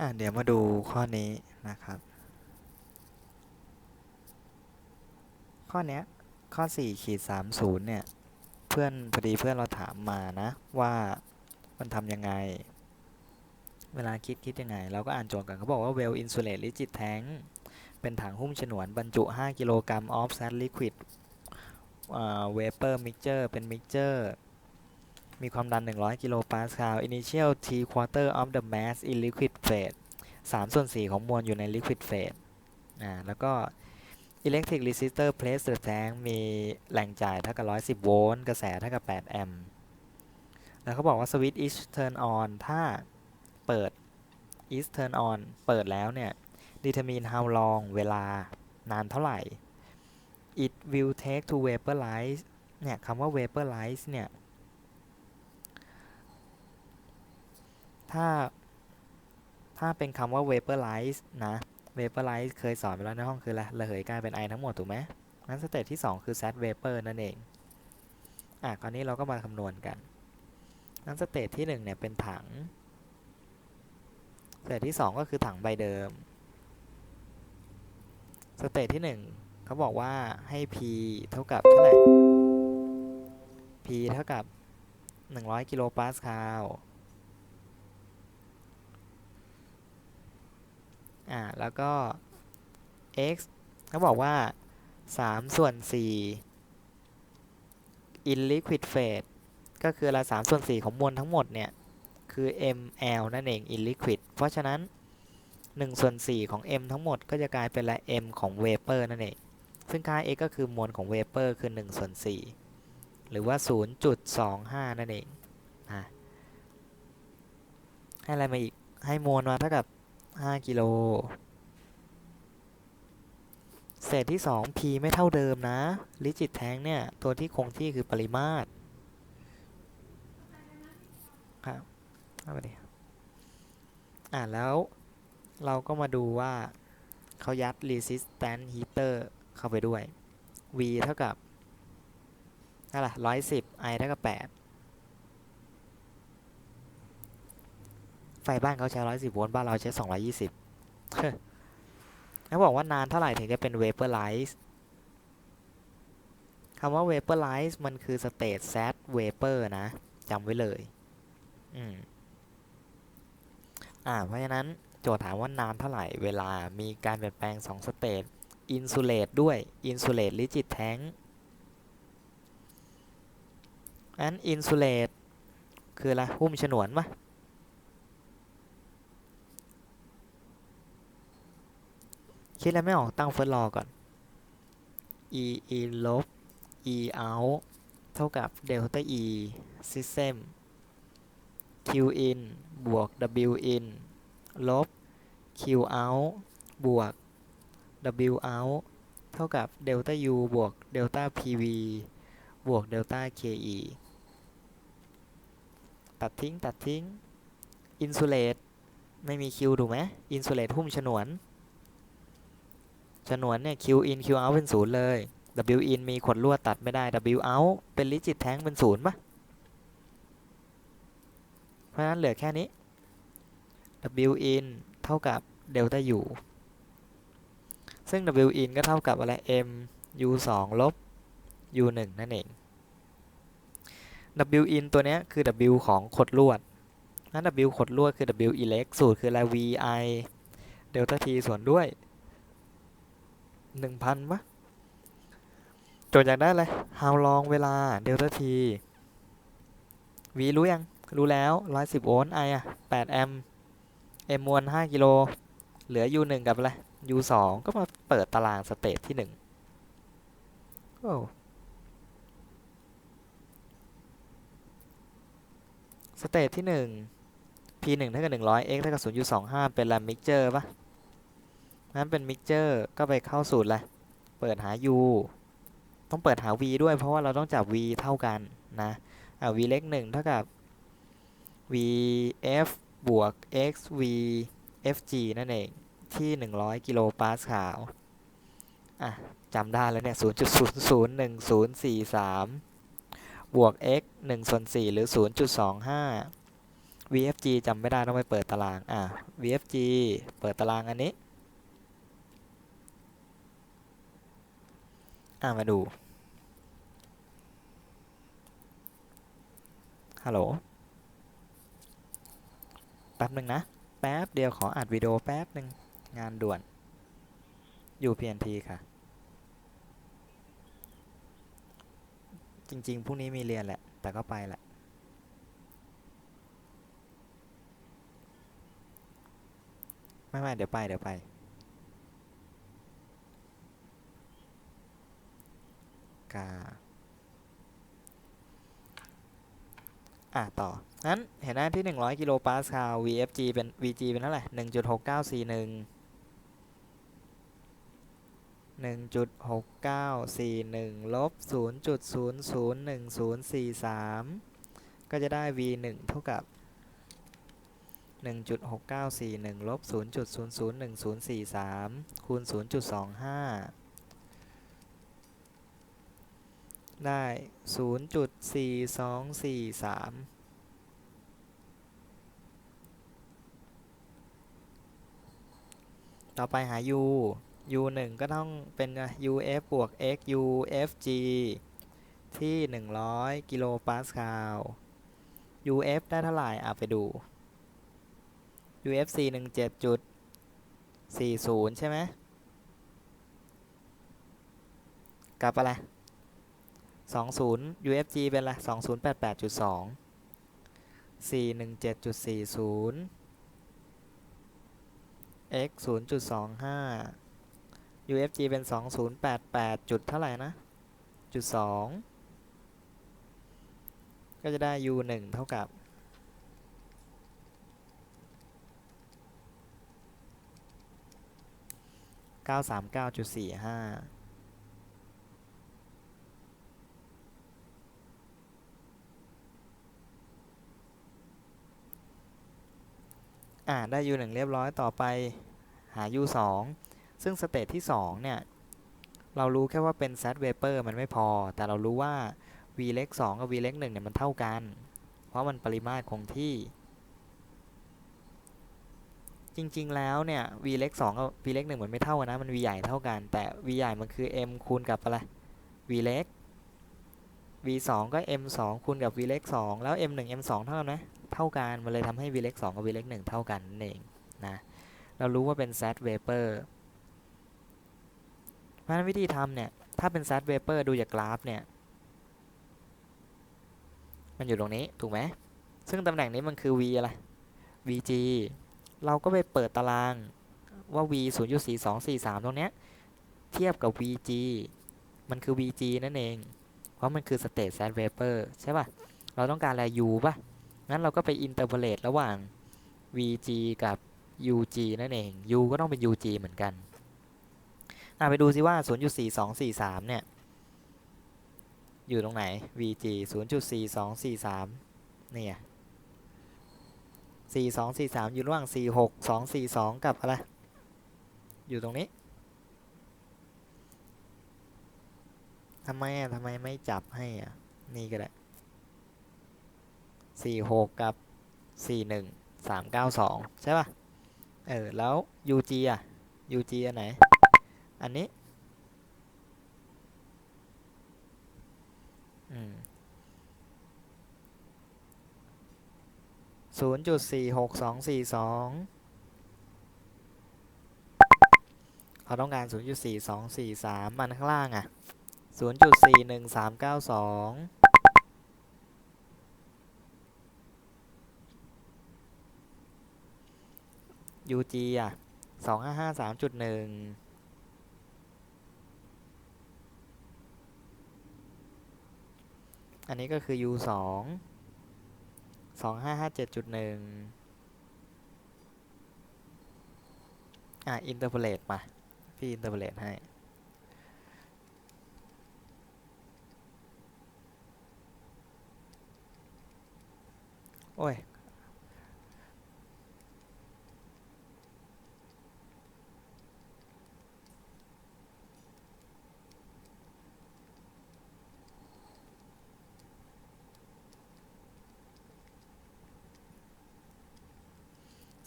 อะเดี๋ยวมาดูข้อนี้นะครับ ข้อเนี้ยข้อ4ขีด30เนี่ย เพื่อนพอดีเพื่อนเราถามมานะ ว่ามันทำยังไง เวลาคิดคิดยังไง เราก็อ่านโจทย์กันเขาบอกว่า well insulate rigid tank เป็นถังหุ้มฉนวนบรรจุ 5 กิโลกรัม of sat liquid อ่า vapor mixture เป็น mixture มีความดัน 100 กิโลปาสคาล initial t quarter of the mass in liquid phase 3 ส่วน 4 ของมวลอยู่ใน liquid phase อ่าแล้วก็ electric resistor place the tank มีแหล่งจ่ายเท่ากับ 110 โวลต์ กระแสเท่ากับ 8 แอมป์ แล้วเขาบอกว่า switch is turn on ถ้าเปิด is turn on เปิดแล้วเนี่ย determine how long เวลานานเท่าไหร่ it will take to vaporize เนี่ยคำว่า vaporize เนี่ย ถ้า ถ้าเป็นคำว่า vaporize นะ vaporize เคยสอนไปแล้วในห้องคืออะไรระเหยกลายเป็นไอทั้งหมดถูกไหมงั้นสเตจที่ 2 คือ sat vapor นั่นเอง อะคราวนี้เราก็มาคำนวณกันงั้นสเตจที่1เนี่ยเป็นถัง สเตจที่ 2 ก็คือถังใบเดิม สเตจที่ 1เขาบอกว่าให้ p เท่ากับเท่าไหร่ p เท่ากับ 100 กิโลปาสคาล อ่าแล้วก็ x เขาบอกว่า 3 ส่วน 4 in liquid phase ก็คือละ3ส่วน 4 ของมวลทั้งหมดเนี่ย คือ ml นั่นเอง in liquid เพราะฉะนั้น 1 ส่วน 4 ของ m ทั้งหมดก็จะกลายเป็นละ m ของ vapor นั่นเอง ซึ่งค่า x ก็คือมวลของ vapor คือ 1 ส่วน 4 หรือว่า 0.25 นั่นเองอะให้อะไรมาอีก ให้มวลมาเท่ากับ ห้ากิโล เศษที่สอง p ไม่เท่าเดิมนะ ลิจิตแท้งเนี่ย ตัวที่คงที่คือปริมาตร ครับเอาไปดิอ่าแล้วเราก็มาดูว่าเขายัด resistance heater เข้าไปด้วย v เท่ากับนั่นแหละ110 i เท่ากับ8 ไฟบ้านเขาใช้ร้อยสิบโวลต์บ้านเราใช้สองร้อยี่สิบเขาบอกว่านานเท่าไหร่ถึงจะเป็น vaporize คำว่า vaporize มันคือ state sat vapor นะจำไว้เลย อืม อ่า เพราะฉะนั้นโจทย์ถามว่านานเท่าไหร่เวลามีการเปลี่ยนแปลง2สเตจ insulate ด้วย insulate rigid tank อัน insulate คืออะไรหุ้มฉนวนปะ คิดแล้วไม่ออกตั้งเฟิร์สรอก่อน e e ลบ e out เท่ากับ delta e system q in บวก w in ลบ q out บวก w out เท่ากับ delta u บวก delta pv บวก delta ke ตัดทิ้งตัดทิ้ง insulate ไม่มี q ถูกไหม insulate หุ้มฉนวน ฉนวนเนี่ย q in q out เป็นศูนย์เลย w in มีขดลวดตัดไม่ได้ w out เป็น rigid tank เป็นศูนย์ปะเพราะฉะนั้นเหลือแค่นี้ W in เท่ากับ delta U ซึ่ง W in ก็เท่ากับอะไร M U 2ลบ U 1นั่นเอง W in ตัวเนี้ยคือ W ของขดลวดนั้น W ขดลวดคือ W elect สูตรคืออะไร V I delta T ส่วนด้วย 1,000ปะโจทย์อยากได้อะไร how long เวลา delta T V รู้ยัง รู้แล้ว110โวลต์ I อะ8แอมป์ M มวล5กิโล เหลือ U 1กับอะไร U 2ก็มาเปิดตารางสเตจที่1โอ้สเตจที่1 P 1เท่ากับ100 x เท่ากับ0 25 เป็นแรมมิกเจอร์ปะ นั้นเป็นมิกเจอร์ก็ไปเข้าสูตรอะไรเปิดหา U ต้องเปิดหา V ด้วยเพราะว่าเราต้องจับ V เท่ากันนะอ่า v เล็กหนึ่งเท่ากับ v f บวก x v f g นั่นเองที่ 100 กิโลปาสคาลอะจำได้แล้วเนี่ย 0.001043 บวก x 1ส่วน4หรือ 0.25 VFG จำไม่ได้ต้องไปเปิดตาราง อะ VFG เปิดตารางอันนี้ อะมาดู ฮัลโหล แป๊บหนึ่งนะ แป๊บเดียวขออัดวิดีโอแป๊บหนึ่งงานด่วน อยู่ PNP ค่ะ จริง ๆพรุ่งนี้มีเรียนแหละ แต่ก็ไปแหละไม่ไม่เดี๋ยวไป เดี๋ยวไป กา อะ ต่อ งั้น เห็นไหมที่ 100 กิโลปาสคาล VFG เป็น VG เป็นเท่าไหร่1.6941 1.6941 ลบ 0.001043 ก็จะได้ v 1เท่ากับ 1.6941 ลบ 0.001043 คูณ 0.25 ได้ 0.4243ต่อไปหา u u 1ก็ต้องเป็น uf บวก x ufg ที่ 100 กิโลปาสคาล uf ได้เท่าไหร่อะไปดู ufc 17.40 ใช่ไหมกลับอะไร 20 ufg เป็นอะไร2088.2 417.40 x 0.25 ufg เป็น 2088 จุดเท่าไหร่นะ จุด 2 ก็จะได้ u 1เท่ากับ 939.45 อ่าได้ u 1 เรียบร้อยต่อไปหา u 2 ซึ่งสเตจที่ 2 เนี่ย เรารู้แค่ว่าเป็น z vapor มันไม่พอ แต่เรารู้ว่า v เล็ก2กับ v เล็ก1เนี่ย มันเท่ากัน เพราะมันปริมาตรคงที่ จริงๆแล้วเนี่ย v เล็ก2กับ v เล็ก1มันไม่เท่ากันนะ มัน v ใหญ่เท่ากัน แต่ v ใหญ่มันคือ m คูณกับอะไร v เล็ก v 2ก็ m 2คูณกับ v เล็ก2แล้ว m 1 m 2เท่ากันไหม เท่ากัน มันเลยทำให้ v เล็ก2กับ v เล็ก1เท่ากันนั่นเองนะ เรารู้ว่าเป็น z vapor เพราะฉะนั้นวิธีทำเนี่ย ถ้าเป็น z vapor ดูจากกราฟเนี่ย มันอยู่ตรงนี้ถูกไหม ซึ่งตำแหน่งนี้มันคือ v อะไร vg เราก็ไปเปิดตารางว่า v 0.4243 ตรงเนี้ย เทียบกับ vg มันคือ vg นั่นเอง เพราะมันคือ state z vapor ใช่ป่ะ เราต้องการอะไร u ป่ะ งั้นเราก็ไป interpolate ระหว่าง vg กับ ug นั่นเอง u ก็ต้องเป็น ug เหมือนกันไปดูซิว่า 0.4243 เนี่ย อยู่ตรงไหน vg 0.4243 เนี่ย 4243 อยู่ระหว่าง 46242 กับอะไร อยู่ตรงนี้ทำไมอะทำไมไม่จับให้อะ นี่ก็ได้ 46กับ41 392ใช่ป่ะ เออ แล้ว UG อะ UG อันไหน อันนี้ อืม0.46242เขาต้องการ 0.4243 มันข้างล่างอะ 0.41392 UG อะสองห้าห้าสามจุดหนึ่งอันนี้ก็คือ U สองสองห้าห้าเจ็ดจุดหนึ่งอะ interpolate มา พี่ interpolate ให้โอ้ย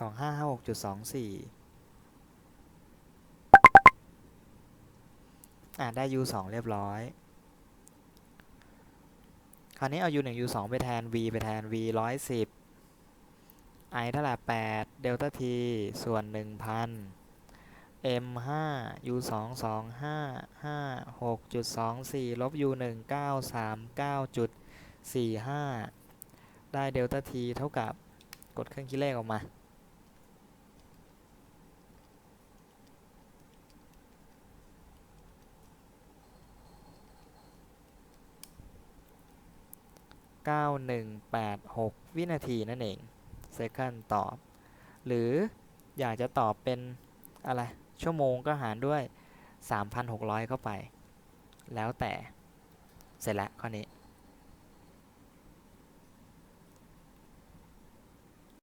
สองห้าห้าหกจุดสองสี่อะได้ u สองเรียบร้อย คราวนี้เอา u หนึ่ง u สองไปแทน v ไปแทน v ร้อยสิบ i เท่าไหร่แปดเดลต้า t ส่วนหนึ่งพัน m ห้า u สองสองห้าห้าหกจุดสองสี่ลบ u หนึ่งเก้าสามเก้าจุดสี่ห้าได้เดลต้า t เท่ากับกดเครื่องคิดเลขออกมา 9186 วินาทีนั่นเอง second ตอบ หรืออยากจะตอบเป็นอะไร ชั่วโมงก็หารด้วย 3,600 เข้าไป แล้วแต่ เสร็จแล้วข้อนี้